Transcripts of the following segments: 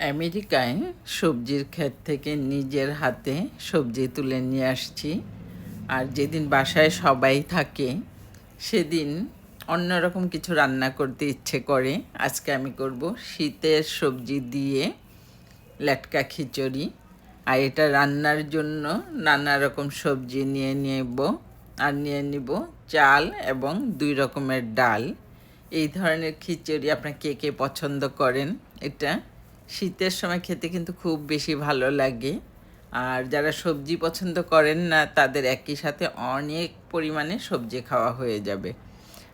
আমেরিকায় সবজির ক্ষেত থেকে নিজের হাতে সবজি তুলে নিয়ে আসছি। আর যেদিন বাসায় সবাই থাকে, সেদিন অন্যরকম কিছু রান্না করতে ইচ্ছে করে। আজকে আমি করব শীতের সবজি দিয়ে লেটকা খিচুড়ি। আর এটা রান্নার জন্য নানা রকম সবজি নিয়ে নেব। আর নিয়ে নিব চাল এবং দুই রকমের ডাল। এই ধরনের খিচুড়ি আপনার কে কে পছন্দ করেন? এটা শীতের সময় খেতে কিন্তু খুব বেশি ভালো লাগে। আর যারা সবজি পছন্দ করেন না, তাদের একই সাথে অনেক পরিমাণে সবজি খাওয়া হয়ে যাবে।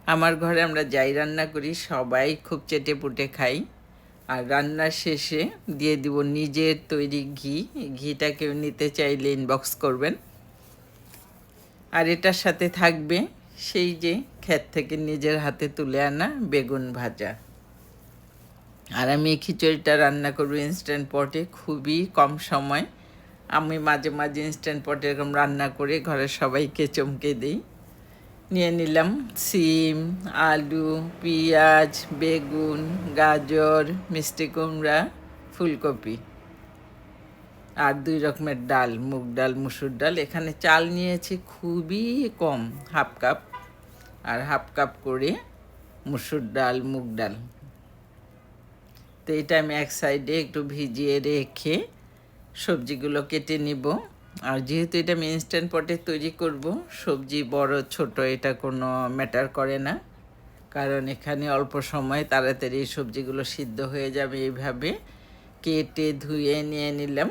আমার ঘরে আমরা যাই রান্না করি, সবাই খুব চেটে পুটে খাই। আর রান্নার শেষে দিয়ে দিব নিজের তৈরি ঘি। ঘিটা কেউ নিতে চাইলে ইনবক্স করবেন। আর এটার সাথে থাকবে সেই যে ক্ষেত থেকে নিজের হাতে তুলে আনা বেগুন ভাজা। আর আমি খিচুড়িটা রান্না করব ইনস্ট্যান্ট পটে খুবই কম সময়। আমি মাঝে মাঝে ইনস্ট্যান্ট পটে এরকম রান্না করে ঘরের সবাইকে চমকে দিই। নিয়ে নিলাম সিম, আলু, পেঁয়াজ, বেগুন, গাজর, মিষ্টি কুমড়া, ফুলকপি। আর দুই রকমের ডাল, মুগ ডাল, মুসুর ডাল। এখানে চাল নিয়েছি খুবই কম, হাফ কাপ। আর হাফ কাপ করে মুসুর ডাল, মুগ ডাল। তো এটা আমি এক সাইডে একটু ভিজিয়ে রেখে সবজিগুলো কেটে নিব। আর যেহেতু এটা আমি ইনস্ট্যান্ট পটে তৈরি করব, সবজি বড়, ছোট, এটা কোনো ম্যাটার করে না। কারণ এখানে অল্প সময় তাড়াতাড়ি এই সবজিগুলো সিদ্ধ হয়ে যাবে এইভাবে। কেটে ধুয়ে নিয়ে নিলাম।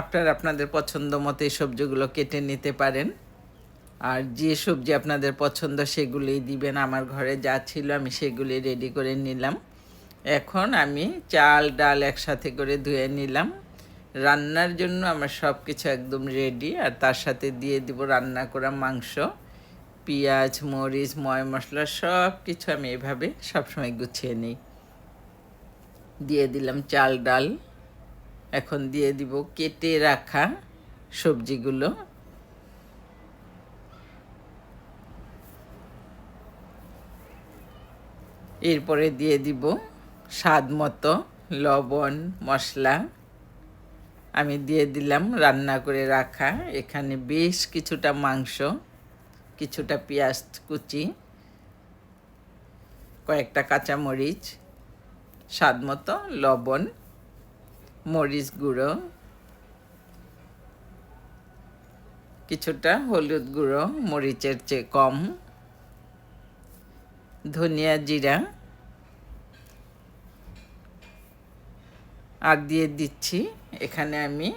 আপনারা আপনাদের পছন্দ মতো এই সবজিগুলো কেটে নিতে পারেন। আর যে সবজি আপনাদের পছন্দ সেগুলোই দিবেন আমার ঘরে যা ছিল আমি সেগুলি রেডি করে নিলাম। এখন আমি চাল, ডাল একসাথে করে ধুয়ে নিলাম। রান্নার জন্য আমার সব কিছু একদম রেডি আর তার সাথে দিয়ে দিব রান্না করা মাংস। পেঁয়াজ, মরিচ, ময় মশলা সব কিছু আমি এভাবে সবসময় গুছিয়ে নিই। দিয়ে দিলাম চাল, ডাল। এখন দিয়ে দিব কেটে রাখা সবজিগুলো। এরপরে দিয়ে দিব স্বাদ মতো লবণ, মশলা। আমি দিয়ে দিলাম রান্না করে রাখা। এখানে বেশ কিছুটা মাংস, কিছুটা পেঁয়াজ কুচি, কয়েকটা কাঁচামরিচ, স্বাদ মতো লবণ, মরিচ গুঁড়ো, কিছুটা হলুদ গুঁড়ো, মরিচের চেয়ে কম। ধনিয়া জিরা। আর দিয়ে দিচ্ছি এখানে আমি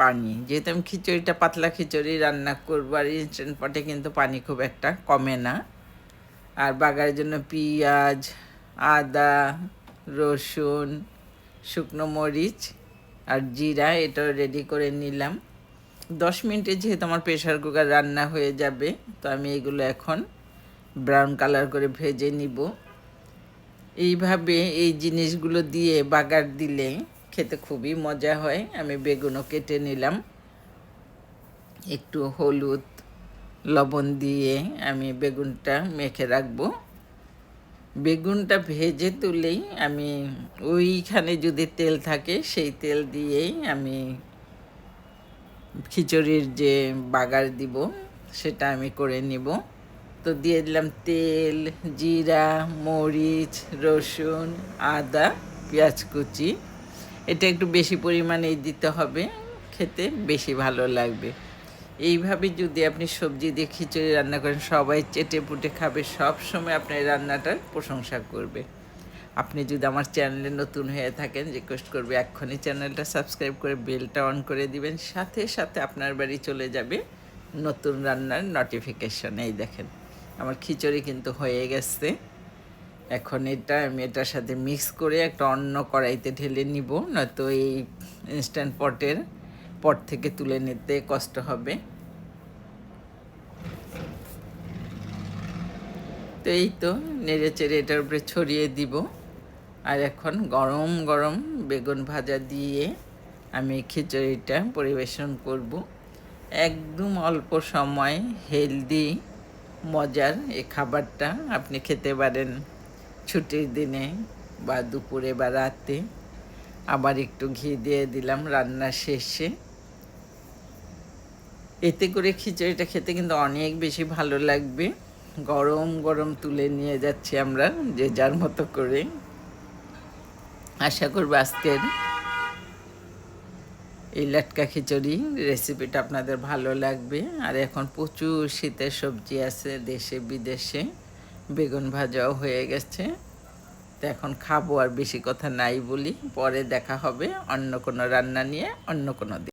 পানি। যেহেতু আমি খিচুড়িটা, পাতলা খিচুড়ি রান্না করব আর ইনস্ট্যান্ট পটে কিন্তু পানি খুব একটা কমে না। আর বাগারের জন্য পেঁয়াজ, আদা, রসুন, শুকনো মরিচ আর জিরা এটাও রেডি করে নিলাম। দশ মিনিটে যেহেতু আমার প্রেশার কুকার রান্না হয়ে যাবে, তো আমি এগুলো এখন ব্রাউন কালার করে ভেজে নিব। এইভাবে এই জিনিসগুলো দিয়ে বাগার দিলে খেতে খুবই মজা হয়। আমি বেগুনও কেটে নিলাম। একটু হলুদ, লবণ দিয়ে আমি বেগুনটা মেখে রাখব। বেগুনটা ভেজে তুলেই আমি ওইখানে যদি তেল থাকে সেই তেল দিয়েই আমি খিচুড়ির যে বাগার দিব, সেটা আমি করে নিব। তো দিয়ে দিলাম তেল, জিরা, মরিচ, রসুন, আদা, পেঁয়াজ কুচি। এটা একটু বেশি পরিমাণে দিতে হবে, খেতে বেশি ভালো লাগবে। এইভাবে যদি আপনি সবজি দিয়ে খিচুড়ি রান্না করেন, সবাই চেটে পুটে খাবে, সব সময় আপনার রান্নাটার প্রশংসা করবে। আপনি যদি আমার চ্যানেলে নতুন হয়ে থাকেন রিকোয়েস্ট করবে এক্ষুনি চ্যানেলটা সাবস্ক্রাইব করে বেলটা অন করে দিবেন। সাথে সাথে আপনার বাড়ি চলে যাবে নতুন রান্নার নোটিফিকেশন এই দেখেন। আমার খিচুড়ি কিন্তু হয়ে গেছে। এখন এটা আমি এটার সাথে মিক্স করে একটা অন্য কড়াইতে ঢেলে নিব, নয়তো এই ইনস্ট্যান্ট পটের পট থেকে তুলে নিতে কষ্ট হবে। তো এই তো নেড়ে চেড়ে এটার উপরে ছড়িয়ে দিব। আর এখন গরম গরম বেগুন ভাজা দিয়ে আমি খিচুড়িটা পরিবেশন করব। একদম অল্প সময় হেলদি মজার এই খাবারটা। আপনি খেতে পারেন ছুটির দিনে বা দুপুরে বা রাতে। আবার একটু ঘি দিয়ে দিলাম রান্না শেষে। এতে করে খিচুড়িটা খেতে কিন্তু অনেক বেশি ভালো লাগবে। গরম গরম তুলে নিয়ে যাচ্ছি আমরা যে যার মতো করে। আশা করব আজকের এই লাটকা খিচুড়ি রেসিপিটা আপনাদের ভালো লাগবে। আর এখন প্রচুর শীতের সবজি আছে, দেশে, বিদেশে। বেগুন ভাজাও হয়ে গেছে। তো এখন খাব আর বেশি কথা নাই বলি। পরে দেখা হবে অন্য কোনো রান্না নিয়ে, অন্য কোনো দিন।